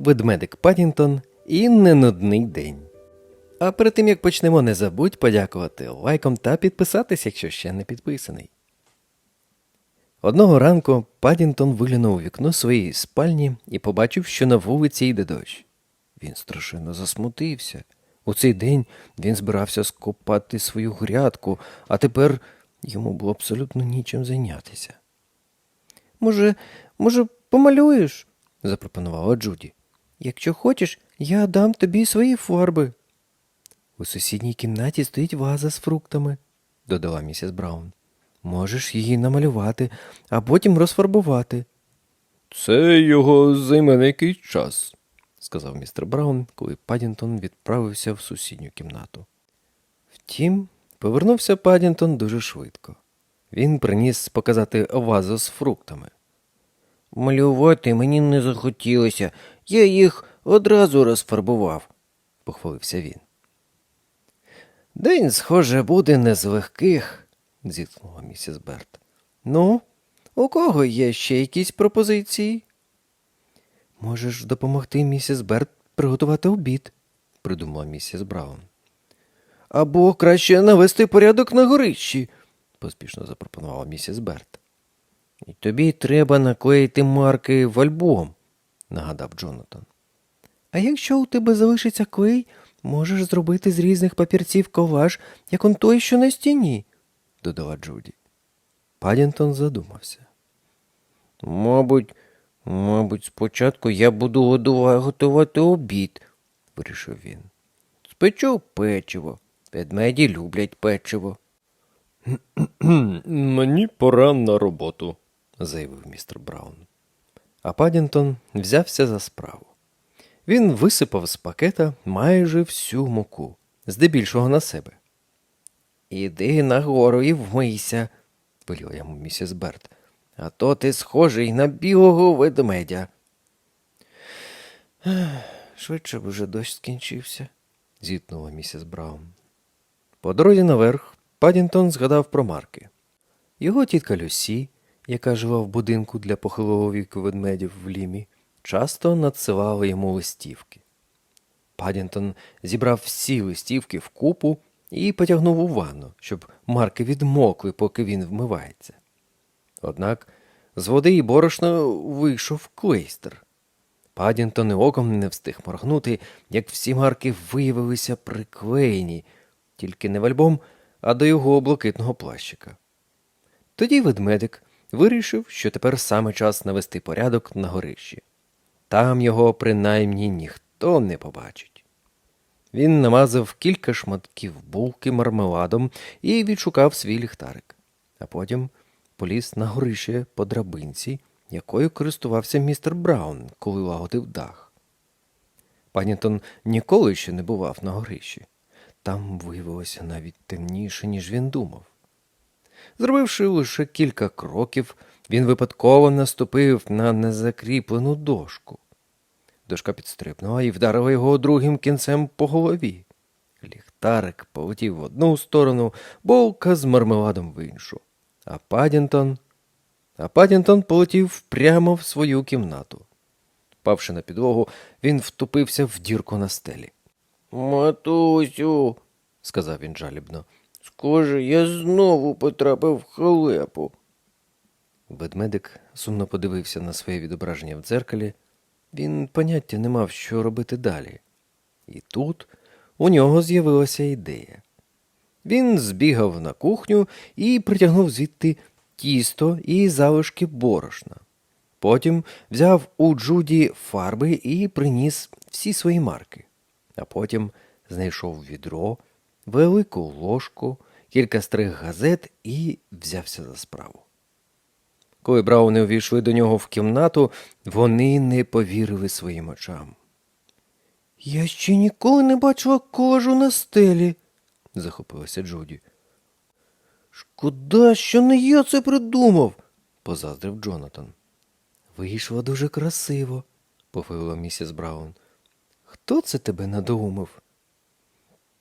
ведмедик Падінтон і ненудний день. А перед тим як почнемо, не забудь подякувати лайком та підписатись, якщо ще не підписаний. Одного ранку Падінтон виглянув у вікно своєї спальні і побачив, що на вулиці йде дощ. Він страшенно засмутився. У цей день він збирався скопати свою грядку, а тепер йому було абсолютно нічим зайнятися. Може, може, помалюєш? запропонувала Джуді. Якщо хочеш, я дам тобі свої фарби. У сусідній кімнаті стоїть ваза з фруктами, додала місіс Браун. Можеш її намалювати, а потім розфарбувати. Це його займе на якийсь час, сказав містер Браун, коли Падінтон відправився в сусідню кімнату. Втім, повернувся Падінтон дуже швидко. Він приніс показати вазу з фруктами. Малювати мені не захотілося, я їх одразу розфарбував, похвалився він. День, схоже, буде не з легких, зітхнула місіс Берт. Ну, у кого є ще якісь пропозиції? Можеш допомогти місіс Берт приготувати обід, придумала місіс Браун. Або краще навести порядок на горищі, поспішно запропонувала місіс Берт. І тобі треба наклеїти марки в альбом, нагадав Джонатан. А якщо у тебе залишиться клей, можеш зробити з різних папірців колаж, як он той, що на стіні, додала Джуді. Падінтон задумався. Мабуть, мабуть, спочатку я буду готувати обід, вирішив він. Спечу печиво. Ведмеді люблять печиво. Мені пора на роботу, заявив містер Браун. А Падінтон взявся за справу. Він висипав з пакета майже всю муку, здебільшого на себе. Іди нагору і вмийся, веліла йому місіс Берт, а то ти схожий на білого ведмедя. Швидше б уже дощ скінчився, зітнула місіс Браун. По дорозі наверх Падінтон згадав про Марки. Його тітка Люсі, яка жила в будинку для похилого віку ведмедів в Лімі, часто надсилала йому листівки. Падінтон зібрав всі листівки в купу і потягнув у ванну, щоб марки відмокли, поки він вмивається. Однак з води і борошна вийшов клейстер. Падінтон і оком не встиг моргнути, як всі марки виявилися приклеєні, тільки не в альбом, а до його блакитного плащика. Тоді ведмедик вирішив, що тепер саме час навести порядок на горищі. Там його принаймні ніхто не побачить. Він намазав кілька шматків булки мармеладом і відшукав свій ліхтарик, а потім поліз на горище по драбинці, якою користувався містер Браун, коли лагодив дах. Панітон ніколи ще не бував на горищі. Там виявилося навіть темніше, ніж він думав. Зробивши лише кілька кроків, він випадково наступив на незакріплену дошку. Дошка підстрибнула і вдарила його другим кінцем по голові. Ліхтарик полетів в одну сторону, болка з мармеладом в іншу. А Падінтон. А Падінтон полетів прямо в свою кімнату. Впавши на підлогу, він втупився в дірку на стелі. Матусю, сказав він жалібно, схоже, я знову потрапив в халепу. Ведмедик сумно подивився на своє відображення в дзеркалі. Він поняття не мав, що робити далі. І тут у нього з'явилася ідея. Він збігав на кухню і притягнув звідти тісто і залишки борошна. Потім взяв у Джуді фарби і приніс всі свої марки. А потім знайшов відро, велику ложку, кілька стрих газет і взявся за справу. Коли Брауни увійшли до нього в кімнату, вони не повірили своїм очам. Я ще ніколи не бачила кожу на стелі, захопилася Джуді. Шкода, що не я це придумав, позаздрив Джонатан. Вийшло дуже красиво, похвалила місіс Браун. Хто це тебе надоумив?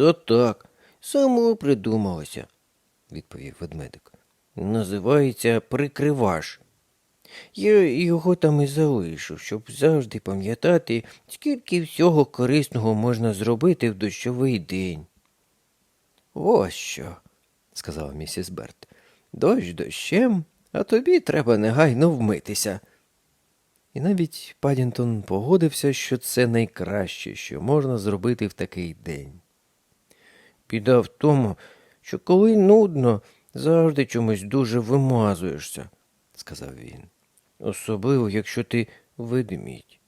То так, само придумалося, відповів ведмедик. Називається прикриваш. Я його там і залишу, щоб завжди пам'ятати, скільки всього корисного можна зробити в дощовий день. Ось що, сказала місіс Берт. Дощ дощем, а тобі треба негайно вмитися. І навіть Падінтон погодився, що це найкраще, що можна зробити в такий день. Біда в тому, що коли нудно, завжди чомусь дуже вимазуєшся, сказав він. Особливо, якщо ти ведмідь.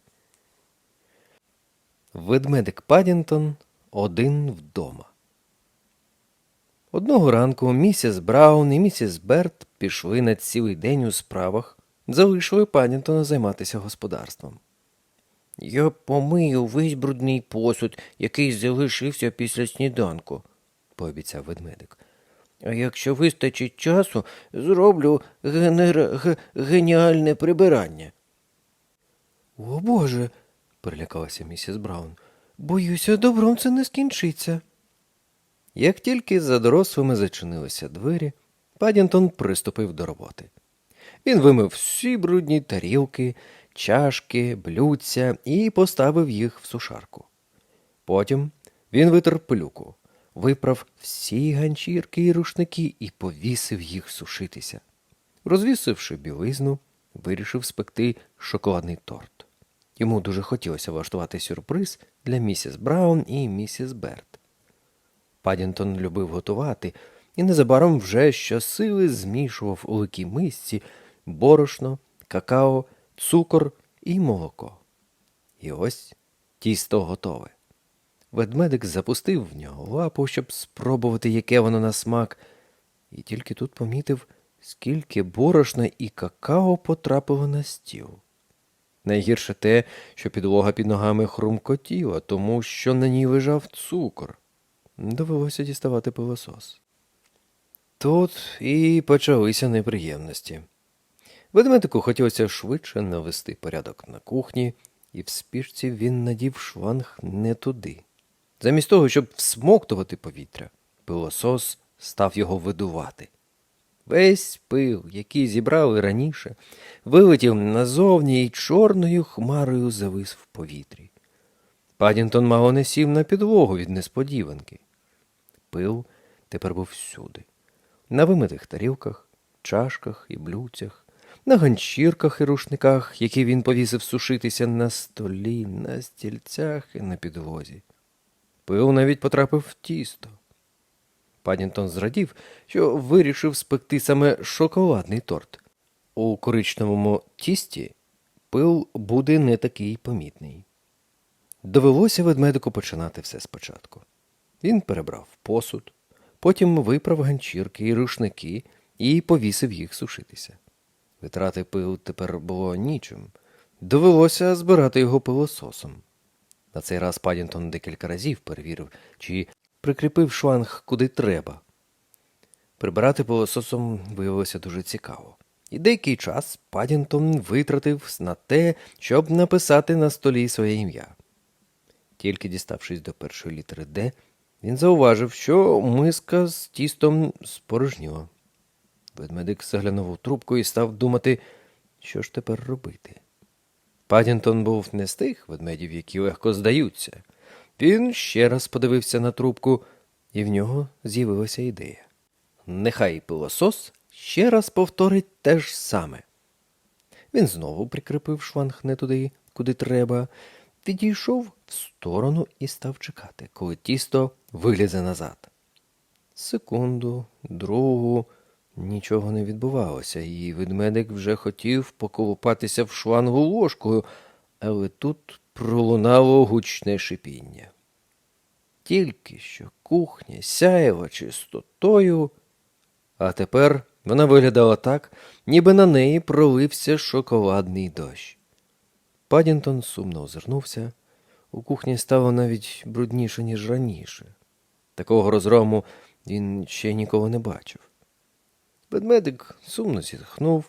Ведмедик Падінтон один вдома. Одного ранку місіс Браун і місіс Берт пішли на цілий день у справах, залишили Падінтона займатися господарством. Я помию весь брудний посуд, який залишився після сніданку, пообіцяв ведмедик. А якщо вистачить часу, зроблю генера... г... геніальне прибирання. О Боже, перелякалася місіс Браун. Боюся, добром це не скінчиться. Як тільки за дорослими зачинилися двері, Падінтон приступив до роботи. Він вимив всі брудні тарілки, чашки, блюдця і поставив їх в сушарку. Потім він витер пилюку, виправ всі ганчірки і рушники і повісив їх сушитися. Розвісивши білизну, вирішив спекти шоколадний торт. Йому дуже хотілося влаштувати сюрприз для місіс Браун і місіс Берт. Падінтон любив готувати і незабаром вже щосили змішував у великій мисці борошно, какао, цукор і молоко. І ось тісто готове. Ведмедик запустив в нього лапу, щоб спробувати, яке воно на смак, і тільки тут помітив, скільки борошна і какао потрапило на стіл. Найгірше те, що підлога під ногами хрумкотіла, тому що на ній лежав цукор. Довелося діставати пилосос. Тут і почалися неприємності. Ведмедику хотілося швидше навести порядок на кухні, і в спішці він надів шланг не туди. Замість того, щоб всмоктувати повітря, пилосос став його видувати. Весь пил, який зібрали раніше, вилетів назовні і чорною хмарою завис в повітрі. Падінтон мало не сів на підлогу від несподіванки. Пил тепер був всюди. На вимитих тарілках, чашках і блюдцях, на ганчірках і рушниках, які він повісив сушитися на столі, на стільцях і на підлозі. Пил навіть потрапив в тісто. Падінтон зрадів, що вирішив спекти саме шоколадний торт. У коричневому тісті пил буде не такий помітний. Довелося ведмедику починати все спочатку. Він перебрав посуд, потім виправ ганчірки і рушники і повісив їх сушитися. Витрати пил тепер було нічим. Довелося збирати його пилососом. На цей раз Падінтон декілька разів перевірив, чи прикріпив шланг куди треба. Прибирати пилососом виявилося дуже цікаво. І деякий час Падінтон витратив на те, щоб написати на столі своє ім'я. Тільки діставшись до першої літери Д, він зауважив, що миска з тістом спорожніла. Ведмедик заглянув у трубку і став думати, що ж тепер робити. Падінтон був не з тих ведмедів, які легко здаються. Він ще раз подивився на трубку, і в нього з'явилася ідея. Нехай пилосос ще раз повторить те ж саме. Він знову прикріпив шланг не туди, куди треба, відійшов в сторону і став чекати, коли тісто вилізе назад. Секунду, другу, нічого не відбувалося, і ведмедик вже хотів поколупатися в шлангу ложкою, але тут пролунало гучне шипіння. Тільки що кухня сяяла чистотою, а тепер вона виглядала так, ніби на неї пролився шоколадний дощ. Падінтон сумно озирнувся. У кухні стало навіть брудніше, ніж раніше. Такого розгрому він ще ніколи не бачив. Ведмедик сумно зітхнув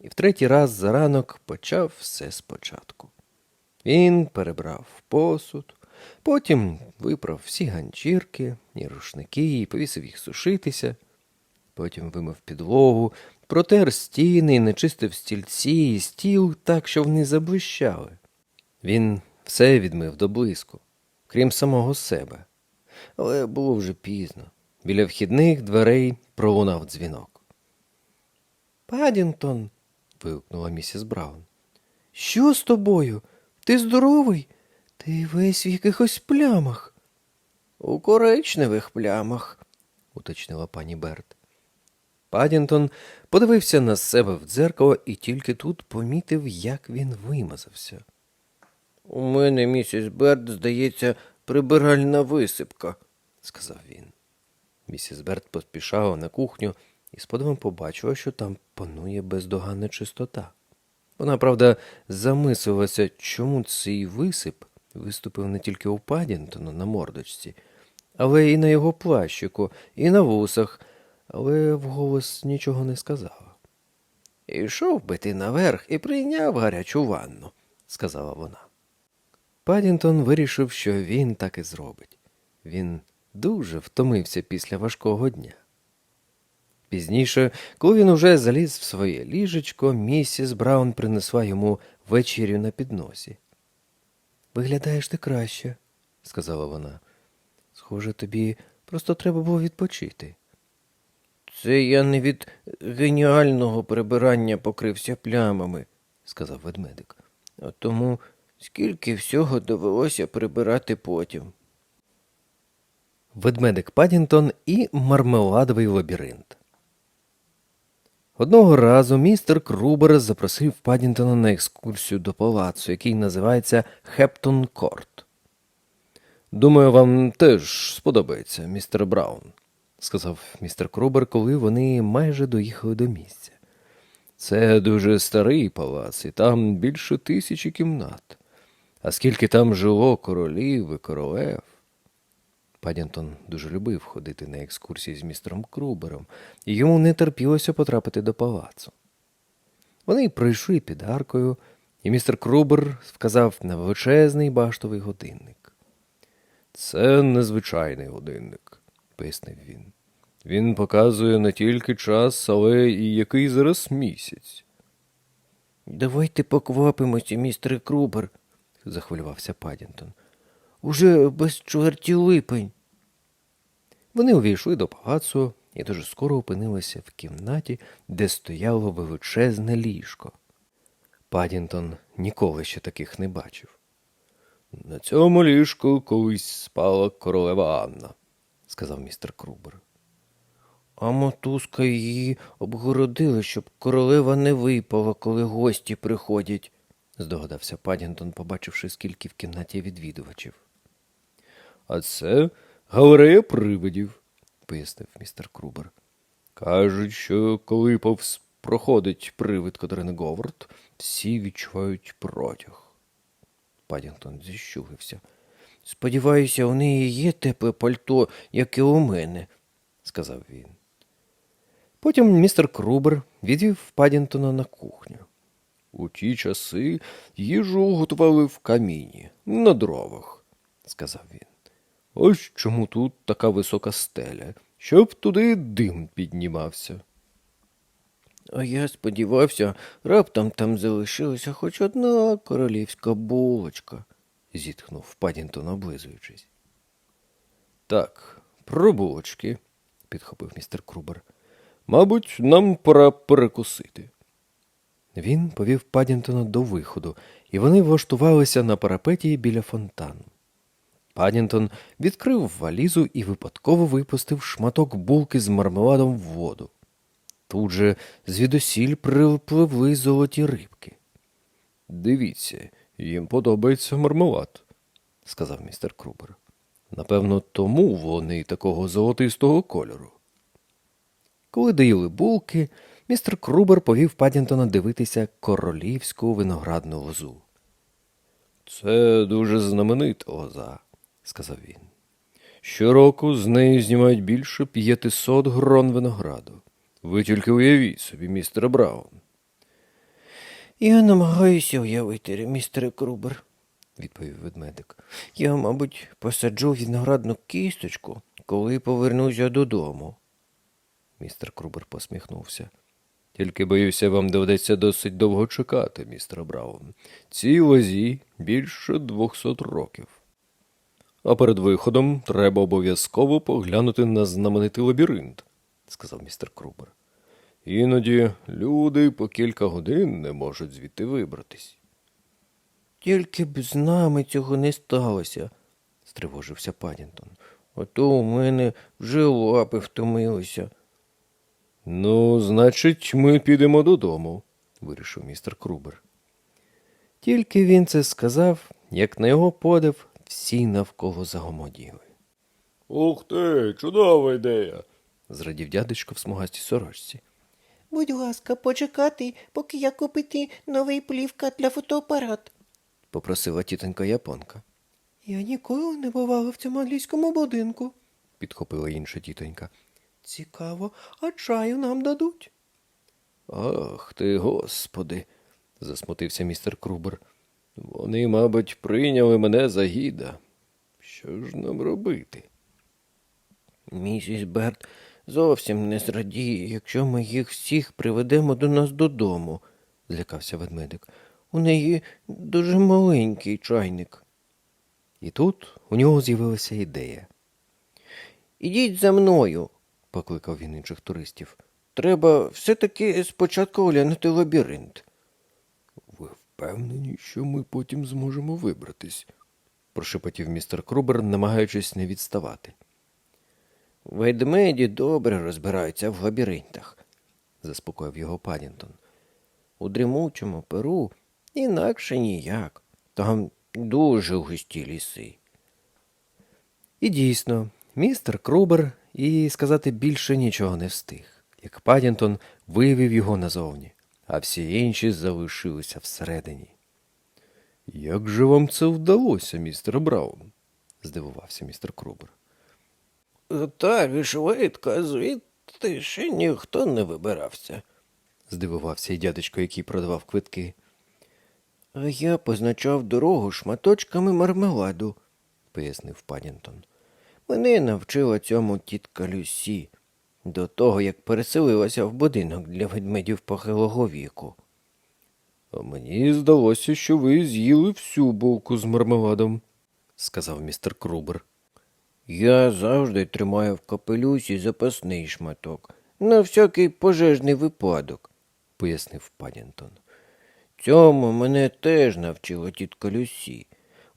і в третій раз за ранок почав все спочатку. Він перебрав посуд, потім виправ всі ганчірки і рушники і повісив їх сушитися, потім вимив підлогу, протер стіни і начистив стільці і стіл так, що вони заблищали. Він все відмив до блиску, крім самого себе. Але було вже пізно. Біля вхідних дверей пролунав дзвінок. Падінтон. вигукнула місіс Браун. Що з тобою? Ти здоровий? Ти весь в якихось плямах. У коричневих плямах, уточнила пані Берт. Падінтон подивився на себе в дзеркало і тільки тут помітив, як він вимазався. У мене, місіс Берт, здається, прибиральна висипка, сказав він. Місіс Берт поспішала на кухню і з побачила, що там панує бездоганна чистота. Вона, правда, замислилася, чому цей висип виступив не тільки у Падінтона на мордочці, але і на його плащику, і на вусах, але вголос нічого не сказала. Ішов би ти наверх і прийняв гарячу ванну, сказала вона. Падінтон вирішив, що він так і зробить. Він дуже втомився після важкого дня. Пізніше, коли він уже заліз в своє ліжечко, місіс Браун принесла йому вечерю на підносі. Виглядаєш ти краще, сказала вона. Схоже, тобі просто треба було відпочити. Це я не від геніального прибирання покрився плямами, сказав ведмедик. А тому скільки всього довелося прибирати потім. Ведмедик Падінтон і мармеладовий лабіринт. Одного разу містер Крубер запросив Падінтона на екскурсію до палацу, який називається Хептон Корт. Думаю, вам теж сподобається, містер Браун, сказав містер Крубер, коли вони майже доїхали до місця. Це дуже старий палац, і там більше тисячі кімнат. А скільки там жило королів і королев. Падінтон дуже любив ходити на екскурсії з містером Крубером, і йому не терпілося потрапити до палацу. Вони пройшли під аркою, і містер Крубер вказав на величезний баштовий годинник. Це незвичайний годинник, пояснив він. Він показує не тільки час, але і який зараз місяць. Давайте поквапимося, містер Крубер, захвилювався Падінтон. Уже без чверті липень. Вони увійшли до палацу і дуже скоро опинилися в кімнаті, де стояло величезне ліжко. Падінтон ніколи ще таких не бачив. На цьому ліжку колись спала королева Анна, сказав містер Крубер. А мотузка її обгородила, щоб королева не випала, коли гості приходять, здогадався Падінтон, побачивши, скільки в кімнаті відвідувачів. А це галерея привидів, пояснив містер Крубер. Кажуть, що коли повз проходить привид Катерини Говард, всі відчувають протяг. Падінгтон зіщулився. Сподіваюся, у неї є тепле пальто, як і у мене, сказав він. Потім містер Крубер відвів Падінтона на кухню. У ті часи їжу готували в каміні, на дровах, сказав він. Ось чому тут така висока стеля, щоб туди дим піднімався. А я сподівався, раптом там залишилася хоч одна королівська булочка, зітхнув Падінтон, облизуючись. Так, про булочки, підхопив містер Крубер. Мабуть, нам пора перекусити. Він повів Падінтона до виходу, і вони влаштувалися на парапеті біля фонтану. Падінтон відкрив валізу і випадково випустив шматок булки з мармеладом в воду. Тут же звідусіль припливли золоті рибки. Дивіться, їм подобається мармелад, сказав містер Крубер. Напевно, тому вони такого золотистого кольору. Коли доїли булки, містер Крубер повів Падінтона дивитися королівську виноградну лозу. Це дуже знаменита лоза, сказав він. Щороку з неї знімають більше п'ятисот грон винограду. Ви тільки уявіть собі, містер Браун. Я намагаюся уявити, містере Крубер, відповів ведмедик. Я, мабуть, посаджу виноградну кісточку, коли повернуся додому. Містер Крубер посміхнувся. Тільки боюся, вам доведеться досить довго чекати, містер Браун. Цій лозі більше двохсот років. А перед виходом треба обов'язково поглянути на знаменитий лабіринт, сказав містер Крубер. Іноді люди по кілька годин не можуть звідти вибратись. Тільки б з нами цього не сталося, стривожився Падінтон. Ото у мене вже лапи втомилися. Ну, значить, ми підемо додому, вирішив містер Крубер. Тільки він це сказав, як на його подив, всі навколо загомоділи. Ух ти, чудова ідея, зрадів дядечко в смугастій сорочці. Будь ласка, почекати, поки я купити новий плівка для фотоапарат. попросила тітонька японка. Я ніколи не бувала в цьому англійському будинку. підхопила інша тітонька. Цікаво, а чаю нам дадуть. Ах ти, господи, засмутився містер Крубер. Вони, мабуть, прийняли мене за гіда. Що ж нам робити? Місіс Берт зовсім не зрадіє, якщо ми їх всіх приведемо до нас додому, злякався ведмедик. У неї дуже маленький чайник. І тут у нього з'явилася ідея. Ідіть за мною, Покликав він інших туристів. Треба все-таки спочатку оглянути лабіринт. Впевнені, що ми потім зможемо вибратись? прошепотів містер Крубер, намагаючись не відставати. Ведмеді добре розбираються в лабіринтах, заспокоїв його Падінтон. у дрімучому перу інакше ніяк. Там дуже густі ліси. І дійсно, містер Крубер і сказати більше нічого не встиг, як Падінтон вивів його назовні, а всі інші залишилися всередині. Як же вам це вдалося, містер Браун? здивувався містер Крубер. Так швидко, звідти ще ніхто не вибирався. здивувався й дядечко, який продавав квитки. А я позначав дорогу шматочками мармеладу, пояснив Падінтон. Мене навчила цьому тітка Люсі до того, як переселилася в будинок для ведмедів похилого віку. А мені здалося, що ви з'їли всю булку з мармеладом, сказав містер Крубер. Я завжди тримаю в капелюсі запасний шматок на всякий пожежний випадок, пояснив Падінтон. Цьому мене теж навчила тітка Люсі.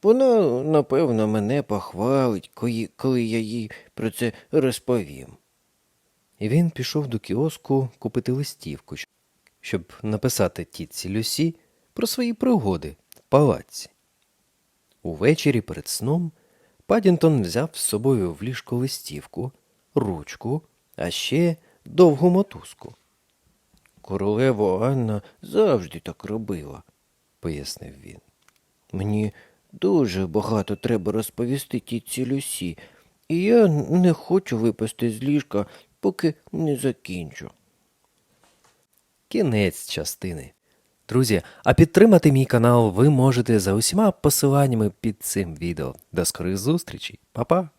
Вона, напевно, мене похвалить, коли, я їй про це розповім. І він пішов до кіоску купити листівку, щоб написати тітці Люсі про свої пригоди в палаці. Увечері перед сном Падінтон взяв з собою в ліжко листівку, ручку, а ще довгу мотузку, Королева Анна завжди так робила, пояснив він. Мені дуже багато треба розповісти тітці Люсі, і я не хочу випасти з ліжка, поки не закінчу. Кінець частини. Друзі, а підтримати мій канал ви можете за усіма посиланнями під цим відео. До скорих зустрічей. Па-па!